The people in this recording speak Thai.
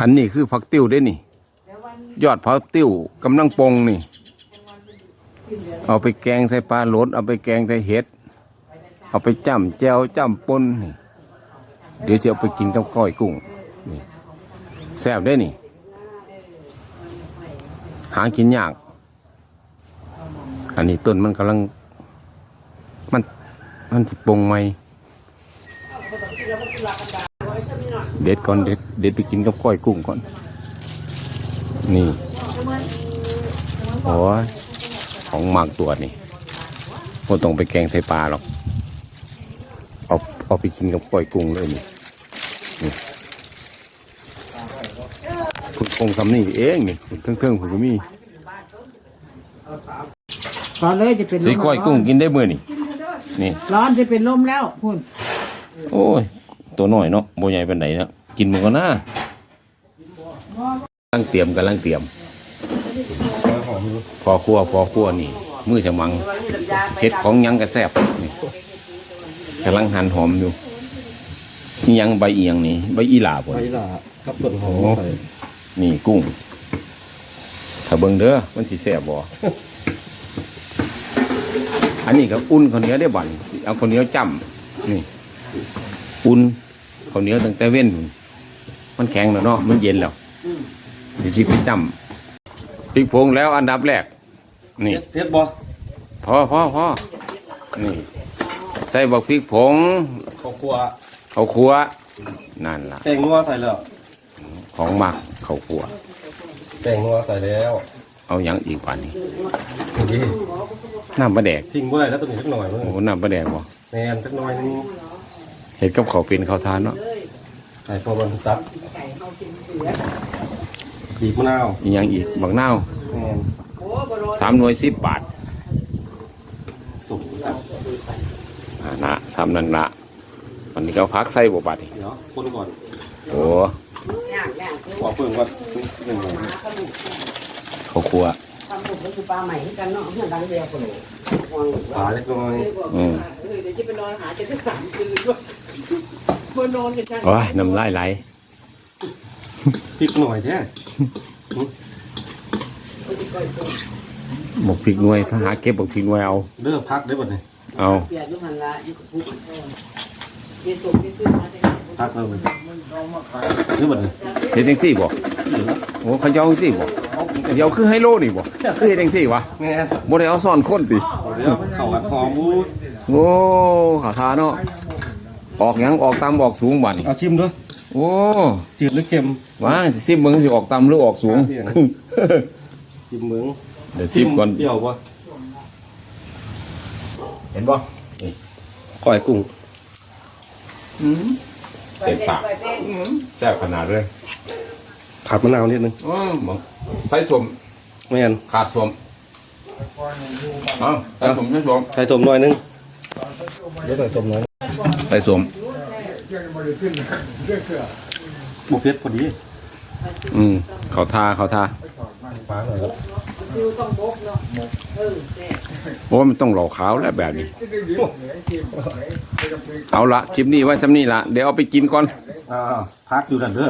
อันนี้คือผักติ้วได้นี่ ยอดผักติ้วกำลังปงนี่ เอาไปแกงใส่ปลาโหลดเอาไปแกงใส่เห็ด เอาไปจ้ำแจวจ้ำปนนี่ เดี๋ยวจะเอาไปกินกับก้อยกุ้งนี่แซ่บได้นี่ หากินยาก อันนี้ต้นมันกำลัง มันมันสิปงไหม เด็ดก่อนเด็ดเด็ดไปกินกับก้อยกุ้งก่อน นี่โอ้ยของหมากตัวนี่พอต้องไปแกงใส่ปลาหรอกเอาเอาไปกินกับก้อยกุ้งเลยนี่นี่คุณคงทำนี่เองนี่คุณเครื่องๆผมก็มีตอนเลยจะเป็นลมสีก้อยกุ้งกินได้เมื่อนี่นี่ร้อนจะเป็นลมแล้วพุ่นโอ้ย ตัวน้อยเนาะโบใหญ่เป็นไหนเนาะกินมันก็น่ากำลังเตรียมกำลังเตรียมพอครัวพอครัวนี่ มือจะมังเห็ดของหยังกระแซบนี่กำลังหั่นหอมอยู่นี่ยังใบเอียงนี่ใบอีหลาบ่ไปล่ะครับต้นหอมใส่นี่กุ้งถ้าเบิ่งเด้อมันสิแซ่บบ่อันนี้ก็อุ่นข้าวเหนียวได้บ่อนเอาข้าวเหนียวจ้ำนี่ อุ่นข้าวเหนียวตั้งแต่เว้นพุ่นมันแข็งแล้วเนาะมันเย็นแล้วสิสิไปจ้ำพริกผงแล้วอันดับแรก นี่เฮ็ดเฮ็ดบ่พอพอพอนี่ ใส่บักพริกผงข้าวคั่วข้าวคั่วนั่นล่ะแป้งนัวใส่แล้วของหมักข้าวคั่วแป้งนัวใส่แล้ว เอาหยังอีกป่านนี้นี่น้ำปลาแดกทิ้งบ่ได้แล้วตัวนี้สักหน่อยมึงโอ้น้ำปลาแดกบ่แม่นสักหน่อยนึง เห็ดกับเขาวเป็นข้าวทานเนาะใส่พอมันตัดบีบมะนาวอีกอย่างอีกบักนาวแม่นสามหน่วยสิบบาทสุกครับอ่านะสามนั่นละวันนี้ก็พักใส่บ่บาทนี่เดี๋ยวคนก่อนโอ้ขอเพิ่มก่อนหนึ่งหน่อยข้าวคั่ว ทำผมก็คือปลาใหม่ที่กันเนาะเพื่อนดังเดียวกันเลยปลาเล็กน้อยอืมเดี๋ยวจะไปนอนหาจะได้สามคืนด้วยบนนอนกันจังโอ้ยน้ำลายไหลพริกหน่อยแท้หมกพริกหน่วยถ้าหาเก็บหมกพริกหน่วยเอาเด้อพักได้อบ่นี่เอาเปียกยุหันละยุคพุทธเย็นตกเย็นขึ้นมาได้พักแล้วเลยหรือบ่นี่เฮ็ดจังซี่บ่โอ้เขาเยาจังซี่บ่ เขาเยาคือไฮโลนี่บ่คือเฮ็ดจังซี่วะแม่นบ่ได้เอาซ่อนคนติเดี๋ยวเข้ากันหอมบูดโอ้ขาทาเนาะออกหยังออกตามออกสูงบัดนี่เอาชิมด้วยโอ้จืดหรือเค็มว่าสิซิมเบิ่งสิออกต่ำหรือออกสูงเปลี่ยนชิมเมืองเดี๋ยวซิมก่อน เปรี้ยวบ่เห็นบ่ก้อยกุ้งเต็มปากแซ่บขนาดเลยผัดมะนาวนิดนึง อ๋อบ่ ใส่สมแม่นขาดสมเอ้าใส่สมใส่สมใส่ต้มหน่อยนึงเดี๋ยวใส่ต้มหน่อยใส่สมบุกเผ็ดพอดี อืมเขาทาเขาทาปลาหน่อยครับฟิวต้องบกเนาะเออแซ่โอ้มันต้องหล่อขาวแล้วแบบนี้ เอาละคลิปนี้ไว้ซ้ำนี้ละเดี๋ยวเอาไปกินก่อนอ่าพักอยู่กันเด้อ